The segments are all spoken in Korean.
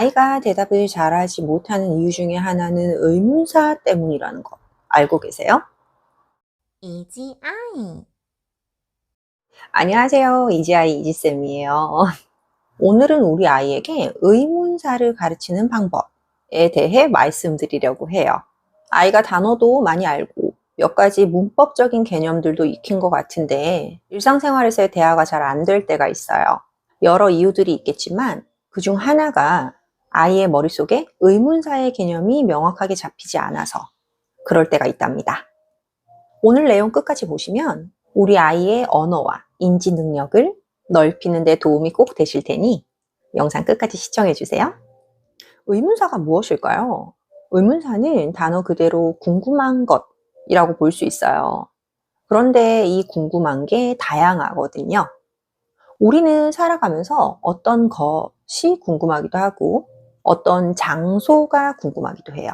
아이가 대답을 잘하지 못하는 이유 중에 하나는 의문사 때문이라는 거 알고 계세요? 이지 아이. 안녕하세요. 이지아이 이지쌤이에요. 오늘은 우리 아이에게 의문사를 가르치는 방법에 대해 말씀드리려고 해요. 아이가 단어도 많이 알고 몇 가지 문법적인 개념들도 익힌 것 같은데 일상생활에서의 대화가 잘 안 될 때가 있어요. 여러 이유들이 있겠지만 그중 하나가 아이의 머릿속에 의문사의 개념이 명확하게 잡히지 않아서 그럴 때가 있답니다. 오늘 내용 끝까지 보시면 우리 아이의 언어와 인지 능력을 넓히는 데 도움이 꼭 되실 테니 영상 끝까지 시청해 주세요. 의문사가 무엇일까요? 의문사는 단어 그대로 궁금한 것이라고 볼 수 있어요. 그런데 이 궁금한 게 다양하거든요. 우리는 살아가면서 어떤 것이 궁금하기도 하고 어떤 장소가 궁금하기도 해요.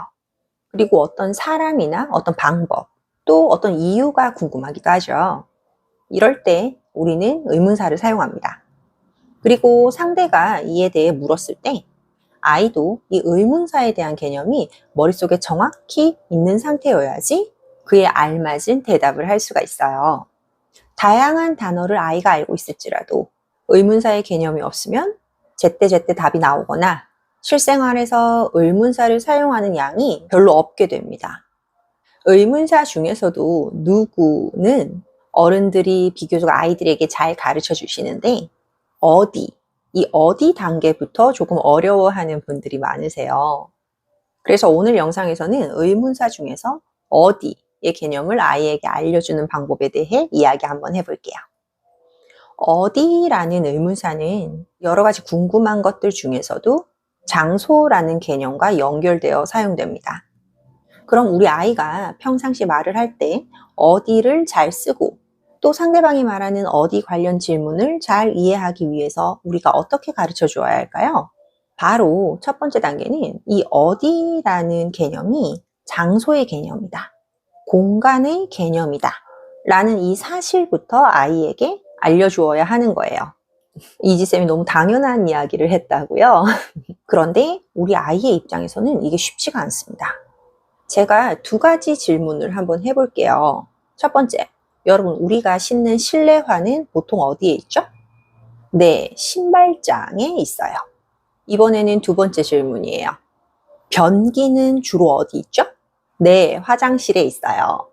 그리고 어떤 사람이나 어떤 방법, 또 어떤 이유가 궁금하기도 하죠. 이럴 때 우리는 의문사를 사용합니다. 그리고 상대가 이에 대해 물었을 때 아이도 이 의문사에 대한 개념이 머릿속에 정확히 있는 상태여야지 그에 알맞은 대답을 할 수가 있어요. 다양한 단어를 아이가 알고 있을지라도 의문사의 개념이 없으면 제때제때 답이 나오거나 실생활에서 의문사를 사용하는 양이 별로 없게 됩니다. 의문사 중에서도 누구는 어른들이 비교적 아이들에게 잘 가르쳐 주시는데 어디, 이 어디 단계부터 조금 어려워하는 분들이 많으세요. 그래서 오늘 영상에서는 의문사 중에서 어디의 개념을 아이에게 알려주는 방법에 대해 이야기 한번 해볼게요. 어디라는 의문사는 여러 가지 궁금한 것들 중에서도 장소라는 개념과 연결되어 사용됩니다. 그럼 우리 아이가 평상시 말을 할 때 어디를 잘 쓰고 또 상대방이 말하는 어디 관련 질문을 잘 이해하기 위해서 우리가 어떻게 가르쳐 주어야 할까요? 바로 첫 번째 단계는 이 어디라는 개념이 장소의 개념이다. 공간의 개념이다. 라는 이 사실부터 아이에게 알려주어야 하는 거예요. 이지쌤이 너무 당연한 이야기를 했다고요. 그런데 우리 아이의 입장에서는 이게 쉽지가 않습니다. 제가 두 가지 질문을 한번 해볼게요. 첫 번째, 여러분, 우리가 신는 실내화는 보통 어디에 있죠? 네, 신발장에 있어요. 이번에는 두 번째 질문이에요. 변기는 주로 어디 있죠? 네, 화장실에 있어요.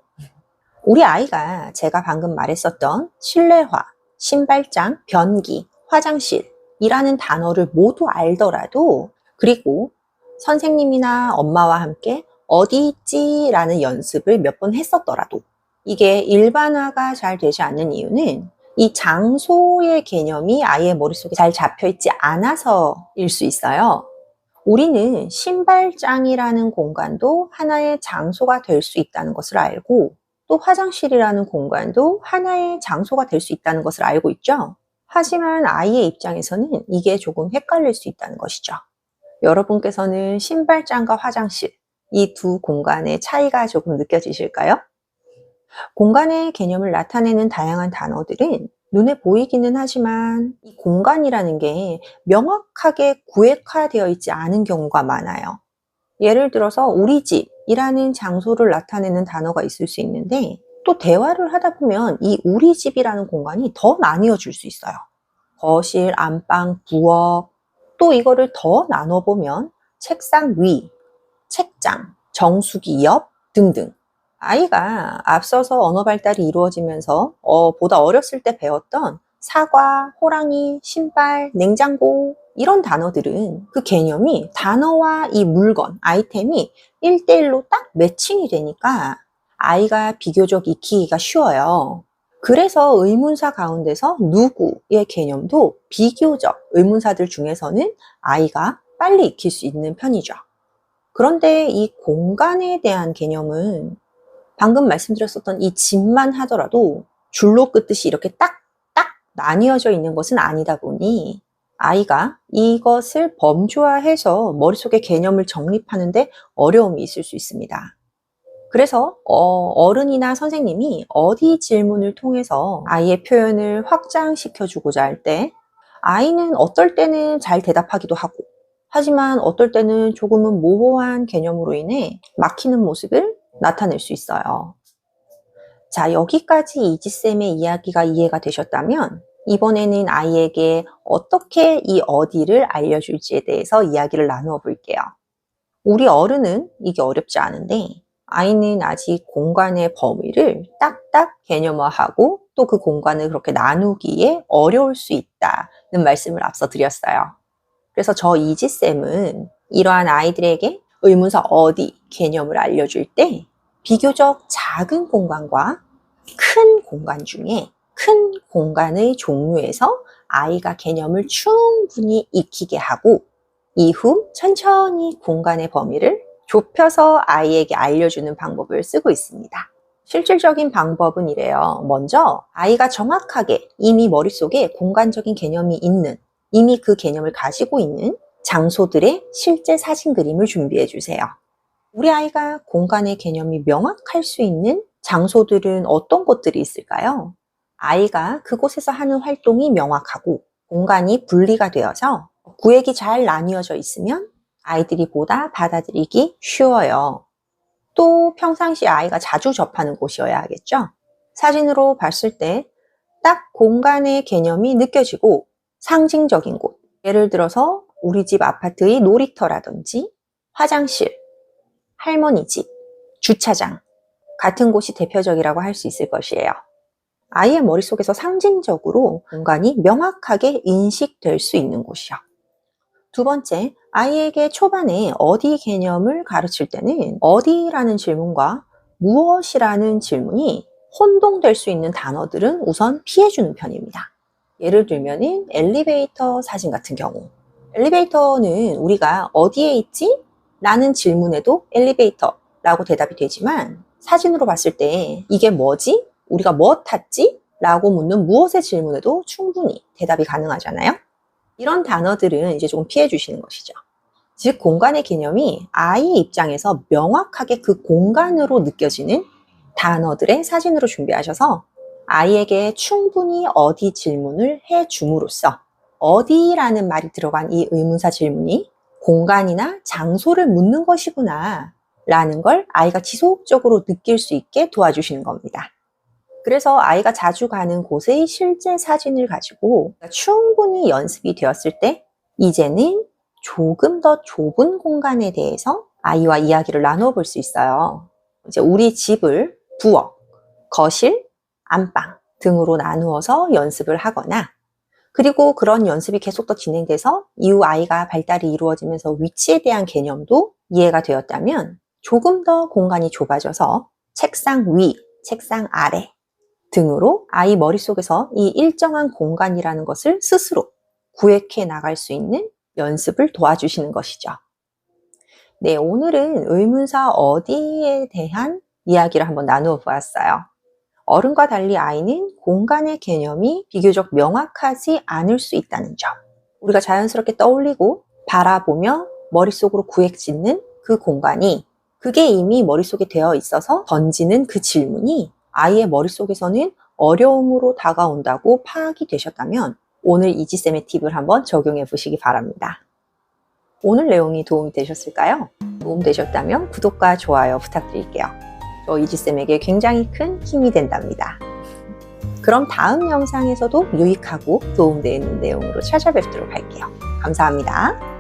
우리 아이가 제가 방금 말했었던 실내화, 신발장, 변기, 화장실이라는 단어를 모두 알더라도 그리고 선생님이나 엄마와 함께 어디 있지? 라는 연습을 몇 번 했었더라도 이게 일반화가 잘 되지 않는 이유는 이 장소의 개념이 아이의 머릿속에 잘 잡혀 있지 않아서일 수 있어요. 우리는 신발장이라는 공간도 하나의 장소가 될 수 있다는 것을 알고 또 화장실이라는 공간도 하나의 장소가 될 수 있다는 것을 알고 있죠. 하지만 아이의 입장에서는 이게 조금 헷갈릴 수 있다는 것이죠. 여러분께서는 신발장과 화장실, 이 두 공간의 차이가 조금 느껴지실까요? 공간의 개념을 나타내는 다양한 단어들은 눈에 보이기는 하지만 이 공간이라는 게 명확하게 구획화되어 있지 않은 경우가 많아요. 예를 들어서 우리 집이라는 장소를 나타내는 단어가 있을 수 있는데 또 대화를 하다 보면 이 우리 집이라는 공간이 더 나뉘어질 수 있어요. 거실, 안방, 부엌, 또 이거를 더 나눠보면 책상 위, 책장, 정수기 옆 등등. 아이가 앞서서 언어 발달이 이루어지면서 어, 보다 어렸을 때 배웠던 사과, 호랑이, 신발, 냉장고 이런 단어들은 그 개념이 단어와 이 물건, 아이템이 1대1로 딱 매칭이 되니까 아이가 비교적 익히기가 쉬워요. 그래서 의문사 가운데서 누구의 개념도 비교적 의문사들 중에서는 아이가 빨리 익힐 수 있는 편이죠. 그런데 이 공간에 대한 개념은 방금 말씀드렸었던 이 집만 하더라도 줄로 긋듯이 이렇게 딱, 딱 나뉘어져 있는 것은 아니다 보니 아이가 이것을 범주화해서 머릿속에 개념을 정립하는데 어려움이 있을 수 있습니다. 그래서 어, 른이나 선생님이 어디 질문을 통해서 아이의 표현을 확장시켜 주고자 할 때 아이는 어떨 때는 잘 대답하기도 하고 하지만 어떨 때는 조금은 모호한 개념으로 인해 막히는 모습을 나타낼 수 있어요. 자, 여기까지 이지쌤의 이야기가 이해가 되셨다면 이번에는 아이에게 어떻게 이 어디를 알려줄지에 대해서 이야기를 나누어 볼게요. 우리 어른은 이게 어렵지 않은데 아이는 아직 공간의 범위를 딱딱 개념화하고 또 그 공간을 그렇게 나누기에 어려울 수 있다는 말씀을 앞서 드렸어요. 그래서 저 이지쌤은 이러한 아이들에게 의문사 어디 개념을 알려줄 때 비교적 작은 공간과 큰 공간 중에 큰 공간의 종류에서 아이가 개념을 충분히 익히게 하고 이후 천천히 공간의 범위를 좁혀서 아이에게 알려주는 방법을 쓰고 있습니다. 실질적인 방법은 이래요. 먼저 아이가 정확하게 이미 머릿속에 공간적인 개념이 있는 이미 그 개념을 가지고 있는 장소들의 실제 사진 그림을 준비해 주세요. 우리 아이가 공간의 개념이 명확할 수 있는 장소들은 어떤 곳들이 있을까요? 아이가 그곳에서 하는 활동이 명확하고 공간이 분리가 되어서 구획이 잘 나뉘어져 있으면 아이들이 보다 받아들이기 쉬워요. 또 평상시 아이가 자주 접하는 곳이어야 하겠죠? 사진으로 봤을 때 딱 공간의 개념이 느껴지고 상징적인 곳. 예를 들어서 우리 집 아파트의 놀이터라든지 화장실, 할머니 집, 주차장 같은 곳이 대표적이라고 할 수 있을 것이에요. 아이의 머릿속에서 상징적으로 공간이 명확하게 인식될 수 있는 곳이요. 두 번째, 아이에게 초반에 어디 개념을 가르칠 때는 어디라는 질문과 무엇이라는 질문이 혼동될 수 있는 단어들은 우선 피해주는 편입니다. 예를 들면은 엘리베이터 사진 같은 경우. 엘리베이터는 우리가 어디에 있지? 라는 질문에도 엘리베이터라고 대답이 되지만 사진으로 봤을 때 이게 뭐지? 우리가 뭐 탔지? 라고 묻는 무엇의 질문에도 충분히 대답이 가능하잖아요. 이런 단어들은 이제 조금 피해 주시는 것이죠. 즉, 공간의 개념이 아이 입장에서 명확하게 그 공간으로 느껴지는 단어들의 사진으로 준비하셔서 아이에게 충분히 어디 질문을 해 줌으로써 어디라는 말이 들어간 이 의문사 질문이 공간이나 장소를 묻는 것이구나 라는 걸 아이가 지속적으로 느낄 수 있게 도와주시는 겁니다. 그래서 아이가 자주 가는 곳의 실제 사진을 가지고 충분히 연습이 되었을 때 이제는 조금 더 좁은 공간에 대해서 아이와 이야기를 나누어 볼수 있어요. 이제 우리 집을 부엌, 거실, 안방 등으로 나누어서 연습을 하거나 그리고 그런 연습이 계속 더 진행돼서 이후 아이가 발달이 이루어지면서 위치에 대한 개념도 이해가 되었다면 조금 더 공간이 좁아져서 책상 위, 책상 아래 등으로 아이 머릿속에서 이 일정한 공간이라는 것을 스스로 구획해 나갈 수 있는 연습을 도와주시는 것이죠. 네, 오늘은 의문사 어디에 대한 이야기를 한번 나누어 보았어요. 어른과 달리 아이는 공간의 개념이 비교적 명확하지 않을 수 있다는 점. 우리가 자연스럽게 떠올리고 바라보며 머릿속으로 구획 짓는 그 공간이 그게 이미 머릿속에 되어 있어서 던지는 그 질문이 아이의 머릿속에서는 어려움으로 다가온다고 파악이 되셨다면 오늘 이지쌤의 팁을 한번 적용해 보시기 바랍니다. 오늘 내용이 도움이 되셨을까요? 도움 되셨다면 구독과 좋아요 부탁드릴게요. 저 이지쌤에게 굉장히 큰 힘이 된답니다. 그럼 다음 영상에서도 유익하고 도움되는 내용으로 찾아뵙도록 할게요. 감사합니다.